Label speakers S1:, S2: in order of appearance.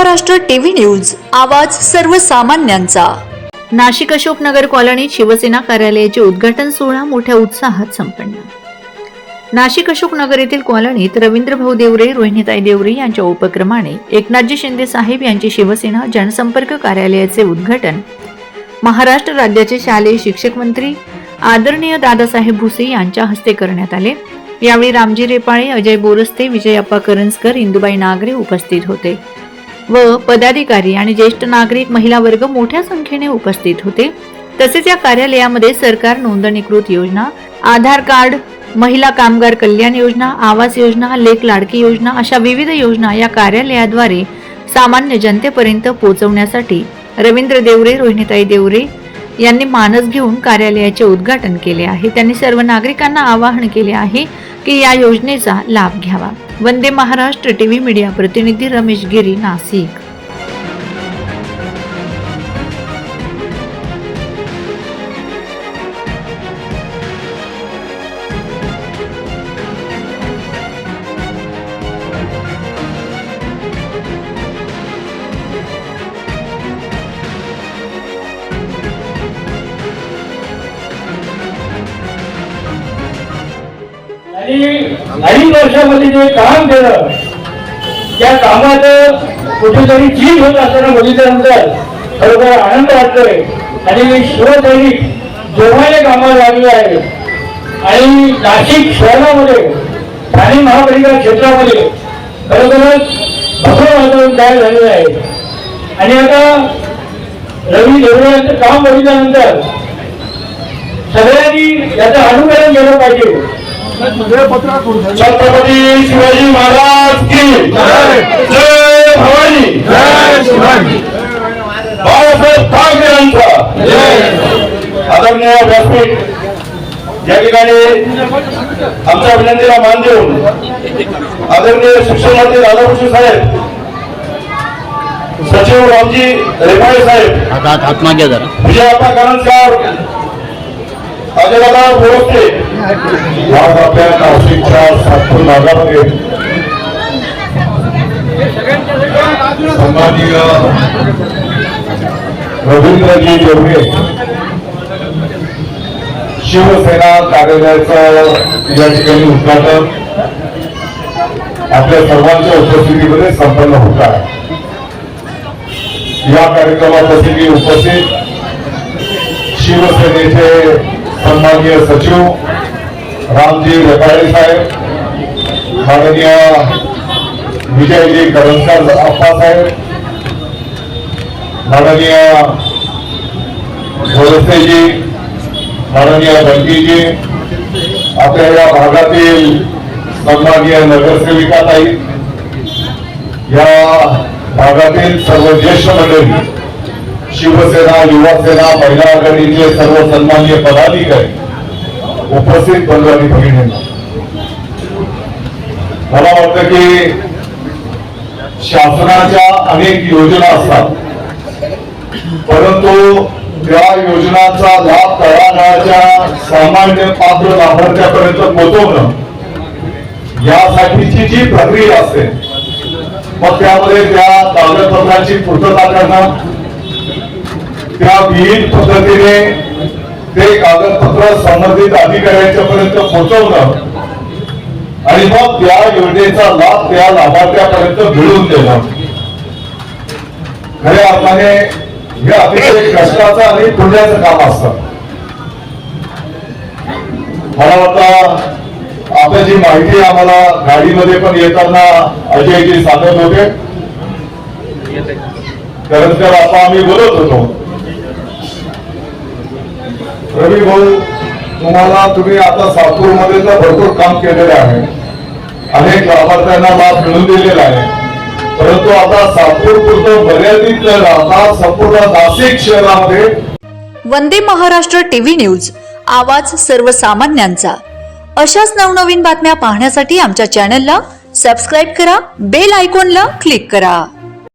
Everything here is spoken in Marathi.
S1: महाराष्ट्र टीव्ही न्यूज आवाज सर्वसामान्यांचा.
S2: नाशिक अशोकनगर कॉलनीत शिवसेना कार्यालयाचे उद्घाटन सोहळा मोठ्या उत्साहात संपन्न. नाशिक अशोकनगर येथील कॉलनीत रवींद्र भाऊ देवरे रोहिणीताई देवरे यांच्या उपक्रमाने एकनाथजी शिंदे साहेब यांची शिवसेना जनसंपर्क कार्यालयाचे उद्घाटन महाराष्ट्र राज्याचे शालेय शिक्षक मंत्री आदरणीय दादासाहेब भुसे यांच्या हस्ते करण्यात आले. यावेळी रामजी रेपाळे अजय बोरस्ते विजयाप्पा करंजकर इंदुबाई नागरे उपस्थित होते. व पदाधिकारी आणि ज्येष्ठ नागरिक महिला वर्ग मोठ्या संख्येने उपस्थित होते. तसेच या कार्यालयामध्ये सरकार नोंदणीकृत योजना आधार कार्ड महिला कामगार कल्याण योजना आवास योजना लेख लाडकी योजना अशा विविध योजना या कार्यालयाद्वारे सामान्य जनतेपर्यंत पोहोचवण्यासाठी रवींद्र देवरे रोहिणीताई देवरे यांनी मानस घेऊन कार्यालयाचे उद्घाटन केले आहे. त्यांनी सर्व नागरिकांना आवाहन केले आहे की या योजनेचा लाभ घ्यावा. वंदे महाराष्ट्र टीव्ही मीडिया प्रतिनिधी रमेश गिरी नाशिक.
S3: आणि अडीच वर्षामध्ये जे काम केलं त्या कामात कुठेतरी चीज होत असताना बघितल्यानंतर खरोखर आनंद वाटतोय. आणि शिवसैनिक जोमाने कामाला लागले आहे आणि नाशिक शहरामध्ये ठाणे महापालिका क्षेत्रामध्ये खरोखरच भगवं वातावरण तयार झालेलं आहे. आणि आता रवी देवरे यांचं काम बघितल्यानंतर सगळ्यांनी याचं अनुकरण केलं पाहिजे. छत्रपती शिवाजी महाराज की जय. भवानी. बाळासाहेब ठाकरे यांचा. आदरणीय व्यासपीठ या ठिकाणी आमच्या विनंतीला मान देऊन आदरणीय शिक्षण मंत्री राधाकृष्ण साहेब सचिव रामजी रेपाळे साहेब
S4: हात हात मागे जरा.
S3: विजयाप्पा करंजकर अजयदादा बोरस्ते आज आपल्या नाशिकच्या सातपूर भागामध्ये सन्माननीय रवींद्रजी जेवढे शिवसेना कार्यालयाचं या ठिकाणी उद्घाटन आपल्या सर्वांच्या उपस्थितीमध्ये संपन्न होत आहे. या कार्यक्रमाप्रसंगी उपस्थित शिवसेनेचे सन्माननीय सचिव रामजी रकाळे साहेब, माननीय विजयजी करंजकर अप्पासाहेब माननीय गोरसेजी माननीय बंकीजी आपल्या या भागातील सन्माननीय नगरसेविका ताई या सर्व ज्येष्ठ मंडळी, शिवसेना युवा सेना महिला आघाडीचे सर्व सन्माननीय पदाधिकारी उपस्थित बंधू आणि भगिनींना मला वाटतं की शासनाच्या अनेक योजना असतात. परंतु त्या योजनांचा लाभ तळागाळाच्या सामान्य पात्र लाभार्थ्यापर्यंत पोहोचवणं यासाठीची जी प्रक्रिया असते मग त्यामध्ये त्या कागदपत्रांची पूर्तता करणं त्या विविध पद्धतीने ते कागदपत्र संबंधित अधिकाऱ्यांच्या पर्यंत पोहोचवणं आणि मग त्या योजनेचा लाभ त्या लाभार्थ्यापर्यंत मिळवून देणं. खऱ्या अर्थाने हे अतिशय कष्टाचं आणि पुण्याचं काम असतं. मला वाटतं आता जी माहिती आम्हाला गाडीमध्ये पण येताना अजयजी सांगत होते. करंजकर आता आम्ही बोलत होतो. रवी भाऊ तुम्हाला तुम्ही आता सातूरमध्ये तर भरपूर काम केलेलं आहे. अनेक लाभार्थ्यांना लाभ मिळून दिलेला आहे. परंतु आता सातूर पुरतं मर्यादित न राहता संपूर्ण नाशिक शहरामध्ये
S1: वंदे महाराष्ट्र टीव्ही न्यूज आवाज सर्वसामान्यांचा. अशाच नवनवीन बातम्या पाहण्यासाठी आमच्या चॅनलला सबस्क्राईब करा बेल आयकॉनला क्लिक करा.